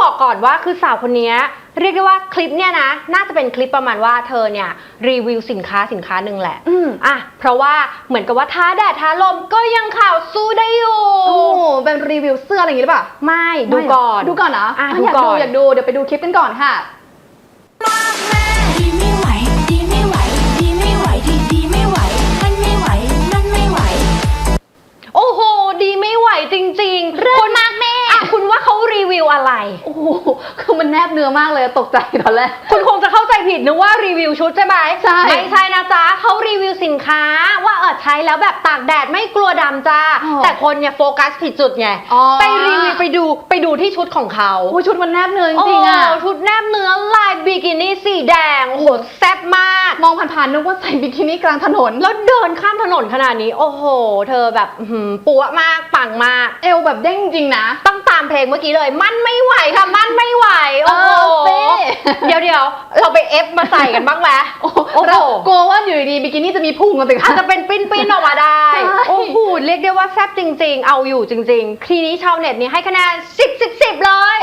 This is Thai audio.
บอกก่อนว่าคือสาวคนนี้เรียกได้ว่าคลิปเนี่ยนะ น่าจะเป็นคลิปประมาณว่าเธอเนี่ยรีวิวสินค้าสินค้าหนึ่งแหละ อืมอะเพราะว่าเหมือนกับว่าท้าแดดท้าลมก็ยังข่าวสู้ได้อยู่ โอ้โหเป็นรีวิวเสื้ออะไรอย่างงี้หรือเปล่าไม่ดูก่อน ดูก่อนนะอะะดูอยากก่ดูอน อยากดูเดี๋ยวไปดูคลิปกันก่อนค่ะ ดีไม่ไหว ดีไม่ไหว ดีไม่ไหว ดีดีไม่ไหวมันไม่ไหวมันไม่ไหว โอ้โห ดีไม่ไหวจริงๆเรื่ อะไร โอ้โหคือมันแนบเนื้อมากเลยตกใจตอนแรก คุณคงจะเข้าใจผิดนึกว่ารีวิวชุดใช่ไหมใช่ ไม่ใช่นะจ๊ะเขารีวิวสินค้าว่าเออใช้แล้วแบบตากแดดไม่กลัวดำจ้า อ๋อ แต่คนเนี่ยโฟกัสผิดจุดไง อ๋อไปรีวิวไปดูไปดูที่ชุดของเขาโอ้ยชุดมันแนบเนื้อจริงๆอะ โชุดแนบเนื้อลายบิกินี่สีแดง โอ้โหแซ่บ มากมองผ่านๆนึกว่าใส่บิกินี่กลางถนน แล้วเดินข้ามถนนขนาดนี้ โอ้โห เธอแบบอื้อหือปัวมากปังมาก เอวแบบเด้งจริงนะ ต้องตามเพลงเมื่อกี้เลย มันไม่ไหวค่ะ มันไม่ไหว โอ้โห เออสิ เดี๋ยวเดี๋ยวเราไปเอฟมาใส่กันบ้างไหมโอ้โอ้โห เรากลัวว่าอยู่ดีๆบิกินี่จะมีพุงกันไปอาจจะเป็นปิ้นปิ้นๆออกมาได้ ใช่ โอ้โห เรียกได้ว่าแซ่บจริง ๆ เอาอยู่จริง ๆ ทีนี้ชาวเน็ตนี่ให้คะแนน 10 10 10 เลย